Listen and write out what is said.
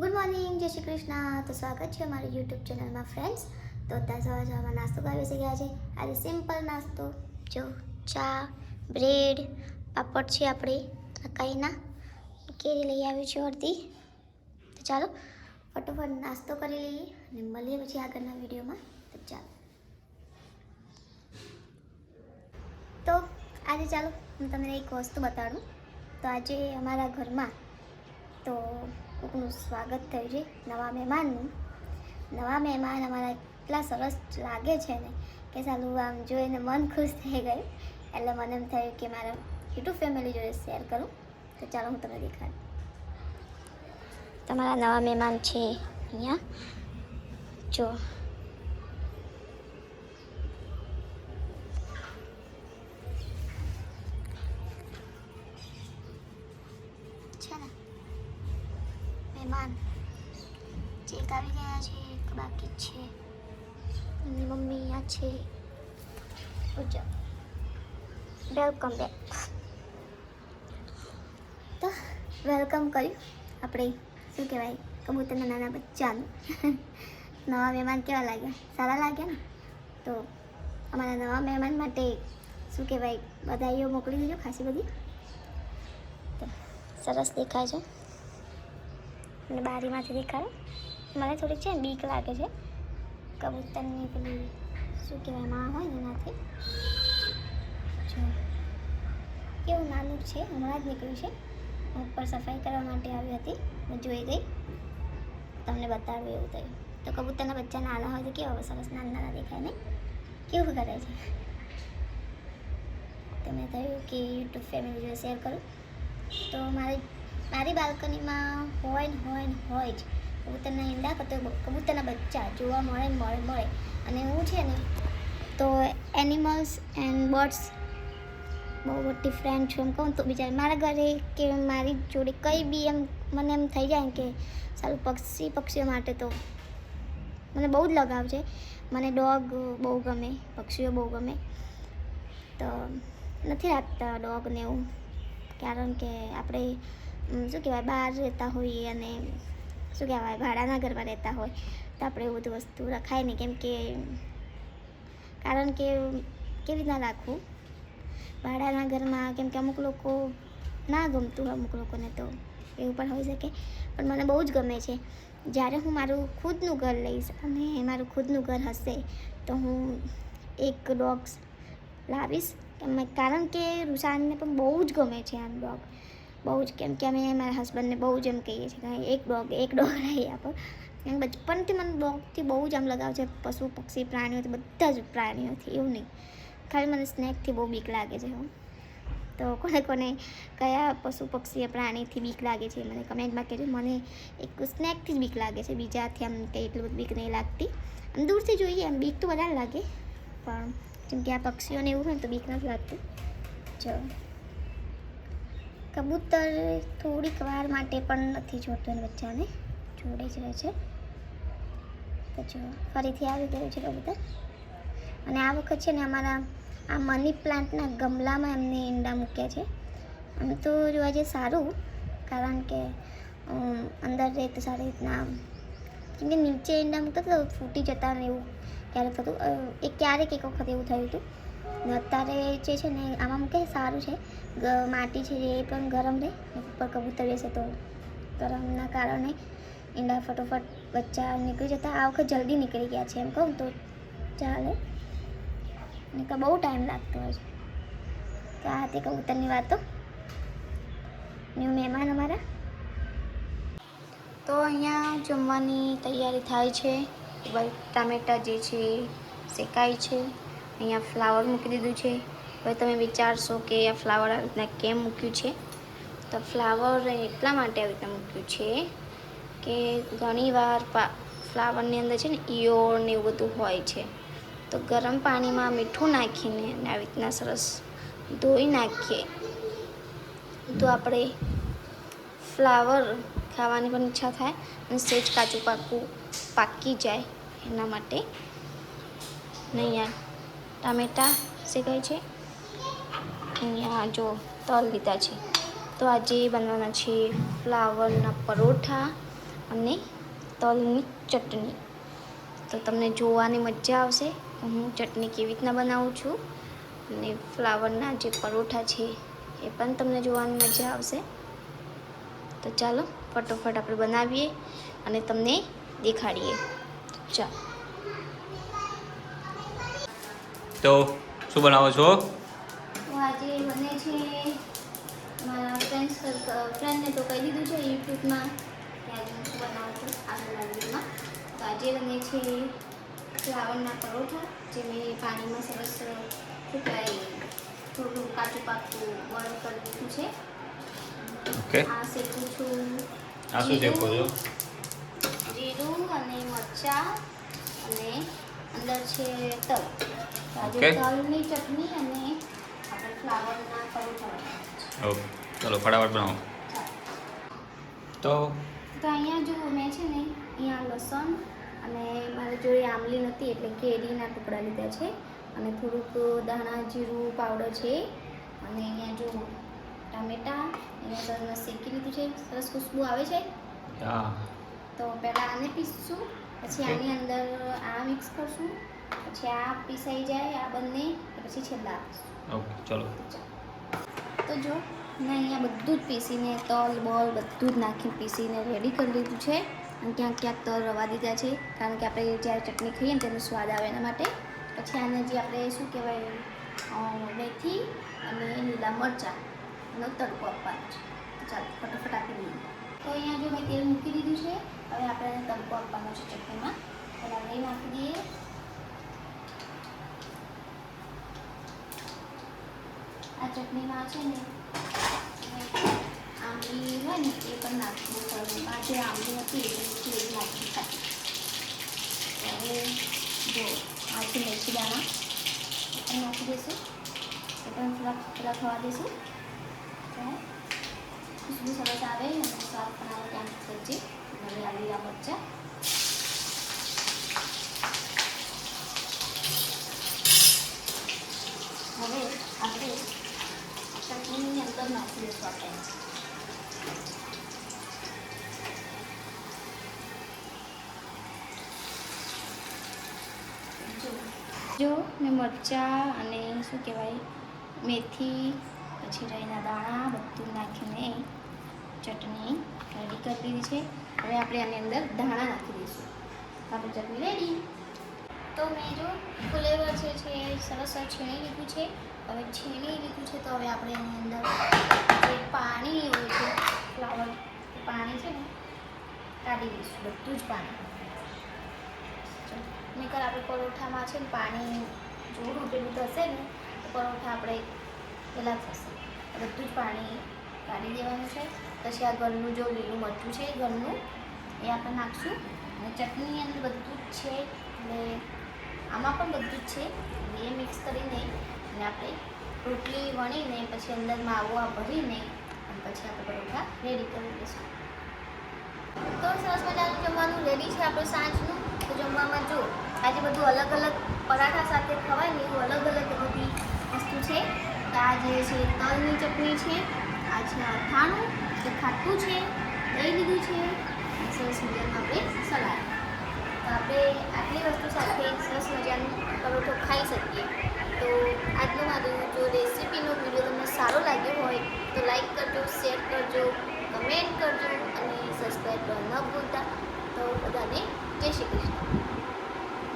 Good morning જય શ્રી કૃષ્ણ. તો સ્વાગત છે અમારી યુટ્યુબ ચેનલમાં ફ્રેન્ડ્સ તો અત્યારે સવાર સવારમાં નાસ્તો કરવા બેસી ગયા છે. આજે સિમ્પલ નાસ્તો. જો, ચા બ્રેડ પાપડ છે આપણે અકાઈના કેરી લઈ આવી છે અડધી. તો ચાલો, ફટોફટ નાસ્તો કરી લઈએ અને મળીએ પછી આગળના વિડીયોમાં. તો ચાલો. તો આજે ચાલો, હું તમને એક વસ્તુ બતાડું. તો આજે અમારા ઘરમાં, તો કોકનું સ્વાગત થયું છે નવા મહેમાનનું. નવા મહેમાન અમારા એટલા સરસ લાગે છે ને કે સાલું આમ જોઈને મન ખુશ થઈ ગયું. એટલે મને એમ થયું કે મારા યુટ્યુબ ફેમિલી જોડે શેર કરું. તો ચાલો હું તમને દેખાડું. તમારા નવા મહેમાન છે અહીંયા. જો મહેમાન ચેક આવી ગયા છે, એક બાકી છે. એમની મમ્મી આ છે. વેલકમ બેક તો વેલકમ કર્યું. આપણે શું કહેવાય, કબૂતરના નાના બચ્ચાનું. નવા મહેમાન કેવા લાગ્યા? સારા લાગ્યા ને? તો, અમારા નવા મહેમાન માટે શું કહેવાય બધાઈઓ મોકલી દેજો ખાસી બધી. તો, સરસ દેખાય છે. અને બારીમાંથી દેખાડો. મને થોડીક છે ને બીક લાગે છે. કબૂતરની પેલી શું કહેવાય, માં હોય ને એનાથી. જો, કેવું નાનું છે, હમણાં જ નીકળ્યું છે. હું ઉપર સફાઈ કરવા માટે આવી હતી હું જોઈ ગઈ. તમને બતાવ્યું એવું થયું. તો કબૂતરના બચ્ચા નાના હોય તો કેવા સરસ નાના નાના દેખાય નહીં. કેવું કરે છે? તો મેં થયું કે યુટ્યુબ ફેમિલી જોડે શેર કરું. તો મારી મારી બાલ્કનીમાં હોય ને હોય ને હોય જ કબૂતરના ઈંડા કરતો કબૂતરના બચ્ચા જોવા મળે મળે મળે. અને હું છે ને, તો એનિમલ્સ એન્ડ બર્ડ્સ બહુ મોટી ફ્રેન્ડ છું એમ કહું તો બીજા મારા ઘરે કે મારી જોડે કંઈ બી એમ, મને એમ થઈ જાય કે સારું પક્ષી પક્ષીઓ માટે તો મને બહુ જ લગાવ છે. મને ડોગ બહુ ગમે, પક્ષીઓ બહુ ગમે. તો નથી રાખતા ડોગને એવું. કારણ કે આપણે શું કહેવાય, બહાર રહેતા હોઈએ અને શું કહેવાય, ભાડાના ઘરમાં રહેતા હોય, તો આપણે એવું બધું વસ્તુ રખાય નહીં. કેમ કે, કારણ કે કેવી રીતના રાખવું? ભાડાના ઘરમાં, કેમ કે અમુક લોકો ના ગમતું હોય, અમુક લોકોને તો એવું પણ હોઈ શકે. પણ મને બહુ જ ગમે છે. જ્યારે હું મારું ખુદનું ઘર લઈશ અને મારું ખુદનું ઘર હશે, તો હું એક ડોગ્સ લાવીશ. કારણ કે રૂસાનને પણ બહુ જ ગમે છે આમ ડોગ બહુ જ કેમ કે અમે મારા હસબન્ડને બહુ જ એમ કહીએ છીએ કે એક ડોગ એક ડોગ રહી આપો એમ બચપનથી મને ડોગથી બહુ જ આમ લગાવ છે, પશુ, પક્ષી પ્રાણીઓથી બધા જ પ્રાણીઓથી એવું નહીં. ખાલી મને સ્નેકથી બહુ બીક લાગે છે, હું. તો કોને કોને કયા પશુ, પક્ષી પ્રાણીથી બીક લાગે છે મને કમેન્ટમાં કહેજો. મને એક સ્નેકથી જ બીક લાગે છે, બીજાથી આમ કંઈ એટલું બધું બીક નહીં લાગતી. આમ દૂરથી જોઈએ એમ બીક તો વધારે લાગે, પણ જેમ કે આ પક્ષીઓને એવું હોય તો બીક નથી લાગતું. જો કબૂતર થોડીક વાર માટે પણ નથી જોતું એને બચ્ચાને. જોડે જ રહે છે. જો, ફરીથી આવી ગયું છે કબૂતર. અને આ વખત છે ને અમારા, આ મની પ્લાન્ટના ગમલામાં એમને ઈંડા મૂક્યા છે. આમ તો જોવા જઈએ સારું, કારણ કે અંદર રહે તો સારી રીતના કેમ નીચે ઈંડા મૂકતા તો ફૂટી જતા ને એવું, ક્યારેક થતું એ ક્યારેક એક વખત એવું થયું હતું. અત્યારે જે છે ને આમાં મૂકે સારું છે. માટી છે એ પણ ગરમ રહે ઉપર કબૂતર રહેશે તો ગરમના કારણે ઈંડા ફટોફટ બચ્ચા નીકળી જતા. આ વખત જલ્દી નીકળી ગયા છે, એમ કહું તો ચાલે. નહીંતર બહુ ટાઈમ લાગતો હોય છે. તો આ હતી કબૂતરની વાતો. ન્યૂ મહેમાન અમારા. તો અહીંયા જમવાની તૈયારી થાય છે. ટામેટા જે છે શેકાય છે. અહીંયા ફ્લાવર મૂકી દીધું છે. હવે તમે વિચારશો કે આ ફ્લાવર આવી રીતના કેમ મૂક્યું છે? તો ફ્લાવર એટલા માટે આવી રીતના મૂક્યું છે કે ઘણીવાર ફ્લાવરની અંદર છે ને ઈયળ ને એવું બધું હોય છે. તો ગરમ પાણીમાં મીઠું નાખીને આવી રીતના સરસ ધોઈ નાખીએ. તો આપણે ફ્લાવર ખાવાની પણ ઈચ્છા થાય અને સેજ કાચું પાકું પાકી જાય એના માટે નહીં અહીંયા ટામેટાં શેકાય છે. અહીંયા જો તલ લીધા છે. તો આજે બનવાના છે ફ્લાવરના પરોઠા અને તલની ચટણી. તો તમને જોવાની મજા આવશે હું ચટણી કેવી રીતના બનાવું છું અને ફ્લાવરના જે પરોઠા છે એ પણ તમને જોવાની મજા આવશે. તો ચાલો, ફટોફટ આપણે બનાવીએ અને તમને દેખાડીએ. ચાલો. તો શું બનાવો છો? આજે બને છે મારા ફ્રેન્ડ્સ ફ્રેન્ડને તો કહી દીધું છે યુટ્યુબમાં કે આજે હું શું બનાવું છું આગળના વિડીયોમાં તો આજે બને છે ફ્લાવરના પરોઠા જે મેં પાણીમાં સરસ ફૂટાઈ થોડું કાચું પાકું બોઇલ કરી દીધું છે. ઓકે. આ શેકું છું આ શું શેકો છો? જીરું અને મરચાં અને અંદર છે તલ. આજે તલની ચટણી અને આપણે ફ્લાવરના પરોઠા ઓકે ચલો ફટાફટ બનાવો. તો તો અહીંયા જો મેં છે ને અહીંયા લસણ અને મારી જોડે આમલી નથી એટલે કેરીના ટુકડા લીધા છે. અને થોડુંક દાણા જીરું પાવડર છે. અને અહીંયા જો ટામેટા એને સરસ શેકી લીધું છે. સરસ ખુશ્બુ આવે છે? હા. તો પહેલાં આને પીસશું. પછી આની અંદર આ મિક્સ કરશું પછી આ પીસાઈ જાય આ બંને પછી છેલ્લા ઓકે ચલો. તો જો મેં અહીંયા બધું જ પીસીને તલ બોલ બધું જ નાખી પીસીને રેડી કરી લીધું છે. અને ક્યાંક ક્યાંક તલ રવા દીધા છે કારણ કે આપણે જ્યારે ચટણી ખાઈએ ને તેનો સ્વાદ આવે એના માટે. પછી આને જે આપણે શું કહેવાય મેથી અને લીલા મરચાં એનો તડકો આપવાનો છે. ચાલો ફટાફટ આપી દઈએ. તો અહીંયા જો મેં તેલ મૂકી દીધું છે હવે આપણે એને તડકો આપવાનો છે ચટણીમાં. પહેલાં દહીં નાખી દઈએ. આ ચટણીમાં છે ને આંબલી હોય ને, એ પણ નાખવું પડે જે આંબલી હતી એટલે કેરી નાખી ખાતી હવે જો, આ છે મેથી દાણા. એ પણ નાખી દઈશું. એ પણ થોડા થોડા થવા દઈશું. ખુશ્બુ સરસ આવે અને સ્વાદ પણ આવે ત્યાં સબ્જી અને આ લીલા મરચાં. હવે આપણે ચટણીની અંદર નાખી દઈશું આપણે જો મેં મરચાં અને શું કહેવાય, મેથી, પછી રાઈના દાણા બધું નાખીને ચટણી રેડી કરી દીધી છે. હવે આપણે આની અંદર ધાણા નાખી દઈશું. આપણી ચટણી રેડી તો મેં જો ફુલેવર છે એ સરસ છીણી લીધું છે. હવે છીણી લીધું છે તો હવે આપણે એની અંદર જે પાણી હોય છે ફ્લાવર પાણી છે ને, કાઢી દઈશું, બધું જ પાણી. નહીકર આપણે પરોઠામાં છે ને પાણી જોડું પેલું થશે ને, તો પરોઠા આપણે પહેલાં થશે બધું જ પાણી કાઢી દેવાનું છે. પછી આ ઘરનું જો લીલું મરચું છે એ ઘરનું, એ આપણે નાખશું. અને ચટણી અંદર બધું જ છે અને આમાં પણ બધું જ છે. એ મિક્સ કરીને અને આપણે રોટલી વણીને પછી અંદર માવો આ ભરીને અને પછી આપણે પરોઠા રેડી કરી દઈશું તો સરસ મજાનું જમવાનું રેડી છે આપણું સાંજનું. તો જમવામાં જો આજે બધું અલગ અલગ પરાઠા સાથે ખવાય ને એવું અલગ અલગ બધી વસ્તુ છે. તો આ જે છે તલની ચટણી છે, આ છે અથાણું જે ખાટું છે દહીં લીધું છે સરસ મજાનું આપણે સલાડ. તો આપણે આટલી વસ્તુ સાથે સરસ મજાનું પરોઠો ખાઈ શકીએ. તો આજનો મારો જો રેસીપીનો વીડિયો તમને સારો લાગ્યો હોય, તો લાઈક કરજો, શેર કરજો, કમેન્ટ કરજો અને સબસ્ક્રાઈબ ન ભૂલતા. તો બધાને જય શ્રી કૃષ્ણ.